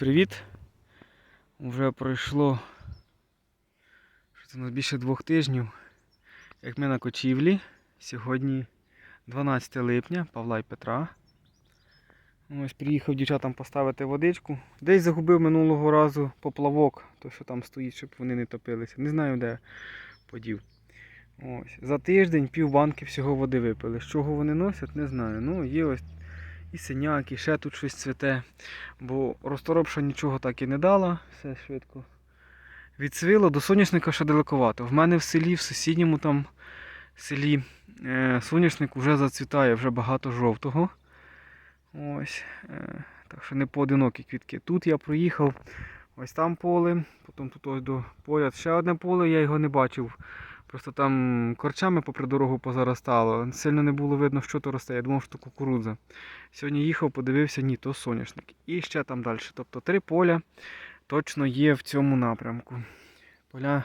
Привіт! Вже пройшло що це більше двох тижнів, як ми на кочівлі. Сьогодні 12 липня Павла і Петра. Ось приїхав дівчатам поставити водичку. Десь загубив минулого разу поплавок, то що там стоїть, щоб вони не топилися. Не знаю де подів. Ось. За тиждень пів банки всього води випили. З чого вони носять, не знаю. Ну, є ось і синяк, і ще тут щось цвіте. Бо розторопша нічого так і не дала, все швидко. Відсвило, до соняшника ще далековато. В мене в селі, в сусідньому там селі е, соняшник вже зацвітає, вже багато жовтого. Ось. Е, так що не поодинокі квітки. Тут я проїхав, ось там поле, потім тут ось до поля ще одне поле, я його не бачив. Просто там корчами попри дорогу позаростало. Сильно не було видно, що то росте. Я думав, що то кукурудза. Сьогодні їхав, подивився, ні, то соняшник. І ще там далі. Тобто три поля точно є в цьому напрямку. Поля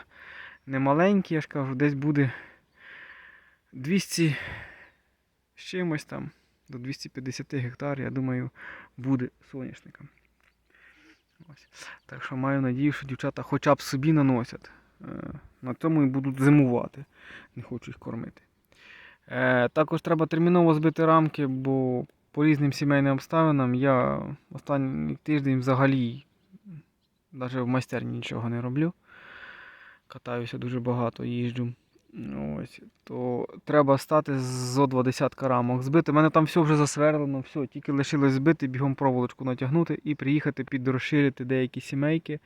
не маленькі, я ж кажу, десь буде 200 з чимось там, до 250 гектар, я думаю, буде соняшника. Ось. Так що маю надію, що дівчата хоча б собі наносять. На цьому і будуть зимувати. Не хочу їх кормити. Е, Також треба терміново збити рамки, бо по різним сімейним обставинам я останній тиждень взагалі навіть в майстерні нічого не роблю. Катаюся дуже багато, їжджу. Ось, то треба стати зо два десятка рамок збити. У мене там все вже засверлено, все, тільки лишилось збити, бігом проволочку натягнути і приїхати підрозширити деякі сімейки.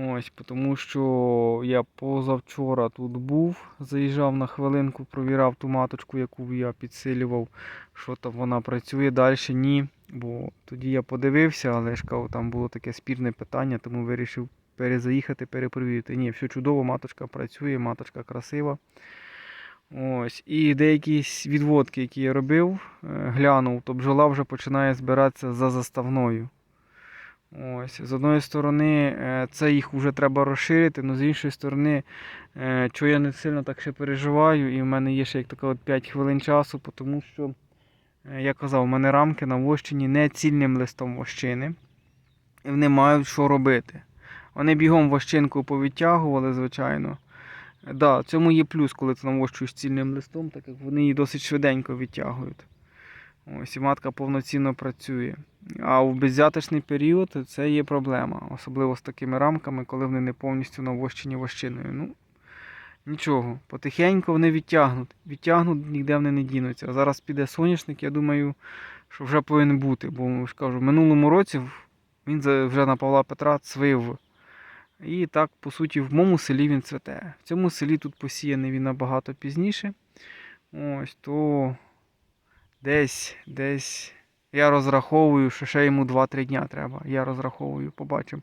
Ось, тому що я позавчора тут був, заїжджав на хвилинку, провірав ту маточку, яку я підсилював, що там вона працює далі. Ні. Бо тоді я подивився, але ж там було таке спірне питання, тому вирішив перезаїхати, перепровірити. Ні, все чудово, маточка працює, маточка красива. Ось. І деякі відводки, які я робив, е, глянув, то бджола вже починає збиратися за заставною. Ось. З одної сторони, е, це їх вже треба розширити, але з іншої сторони, е, чого я не сильно так ще переживаю, і в мене є ще як така от 5 хвилин часу, тому що, е, я казав, у мене рамки на вощині не цільним листом вощини. І вони мають що робити. Вони бігом вощинку повідтягували, звичайно. Да, цьому є плюс, коли ти навощуєш цільним листом, так як вони її досить швиденько відтягують. Ось і матка повноцінно працює. А в беззяточний період це є проблема, особливо з такими рамками, коли вони не повністю навощені вощиною. Ну, нічого, потихеньку вони відтягнуть. Відтягнуть, ніде вони не дінуться. А зараз піде соняшник, я думаю, що вже повинен бути. Бо ж кажу, в минулому році він вже на Павла Петра цвив. І так, по суті, в моєму селі він цвете. В цьому селі тут посіяний він набагато пізніше. Ось то десь, десь я розраховую, що ще йому 2-3 дня треба. Я розраховую, побачимо.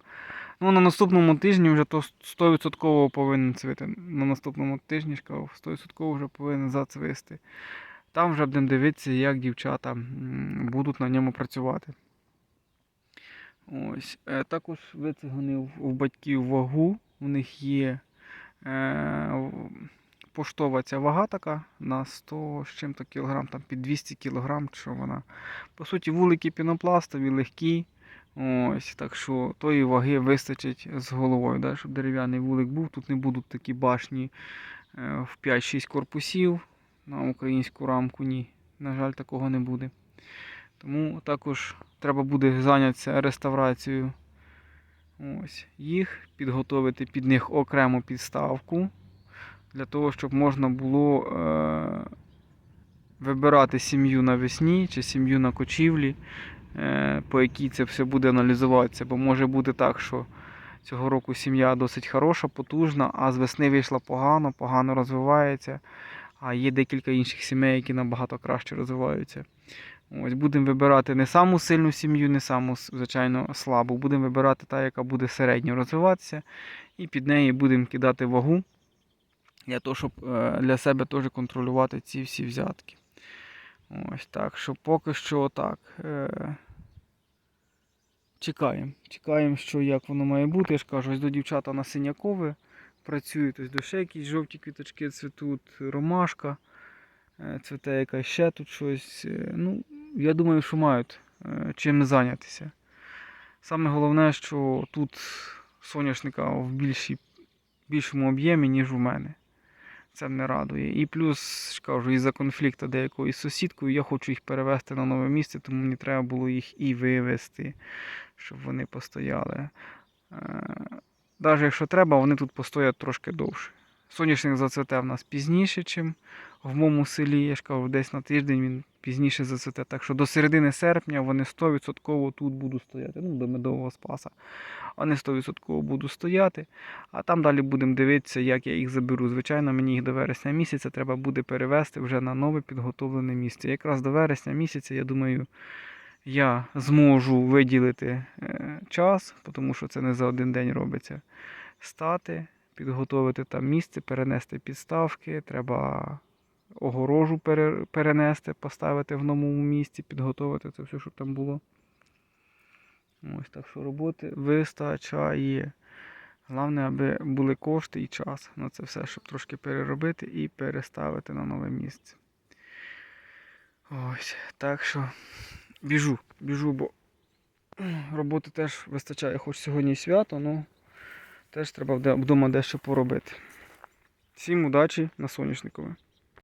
Ну, на наступному тижні вже то 100% повинен цвити. На наступному тижні ж кажу, 100% вже повинен зацвисти. Там вже будемо дивитися, як дівчата будуть на ньому працювати. Ось. Е, Також вицеганив у батьків вагу. У них є е, поштова ця вага така на 100 з чим-то кілограм, там під 200 кілограм, що вона. По суті, вулики пінопластові, легкі. Ось, так що тої ваги вистачить з головою, да, щоб дерев'яний вулик був. Тут не будуть такі башні е, в 5-6 корпусів. На українську рамку ні. На жаль, такого не буде. Тому також треба буде зайнятися реставрацією ось, їх, підготовити під них окрему підставку, для того, щоб можна було е- вибирати сім'ю навесні чи сім'ю на кочівлі, е- по якій це все буде аналізуватися. Бо може бути так, що цього року сім'я досить хороша, потужна, а з весни вийшла погано, погано розвивається. А є декілька інших сімей, які набагато краще розвиваються. Ось будемо вибирати не саму сильну сім'ю, не саму, звичайно, слабу. Будемо вибирати та, яка буде середньо розвиватися, і під неї будемо кидати вагу для того, щоб е, для себе теж контролювати ці всі взятки. Ось так, що поки що так. Е, Чекаємо. Чекаємо, що як воно має бути. Я ж кажу, ось до дівчата на синякове працюють, ось до ще якісь жовті квіточки цвітуть, ромашка е, цвіте якась ще тут щось. Ну, я думаю, що мають чим зайнятися. Саме головне, що тут соняшника в більшій, більшому об'ємі, ніж у мене. Це не радує. І плюс, кажу, із-за конфлікту деякої з сусідкою, я хочу їх перевезти на нове місце, тому мені треба було їх і вивезти, щоб вони постояли. Навіть якщо треба, вони тут постоять трошки довше. Соняшник зацвете в нас пізніше, ніж в моєму селі. Я ж кажу, десь на тиждень він пізніше зацвете. Так що до середини серпня вони 100% тут будуть стояти. Ну, до медового спаса. Вони 100% будуть стояти. А там далі будемо дивитися, як я їх заберу. Звичайно, мені їх до вересня місяця треба буде перевезти вже на нове підготовлене місце. Якраз до вересня місяця, я думаю, я зможу виділити е, час, тому що це не за один день робиться. Стати, підготовити там місце, перенести підставки, треба огорожу перенести, поставити в новому місці, підготовити це все, щоб там було. Ось так що роботи вистачає. Головне, аби були кошти і час на це все, щоб трошки переробити і переставити на нове місце. Ось, так що біжу, біжу, бо роботи теж вистачає, хоч сьогодні свято, але теж треба вдома дещо поробити. Всім удачі на соняшникове.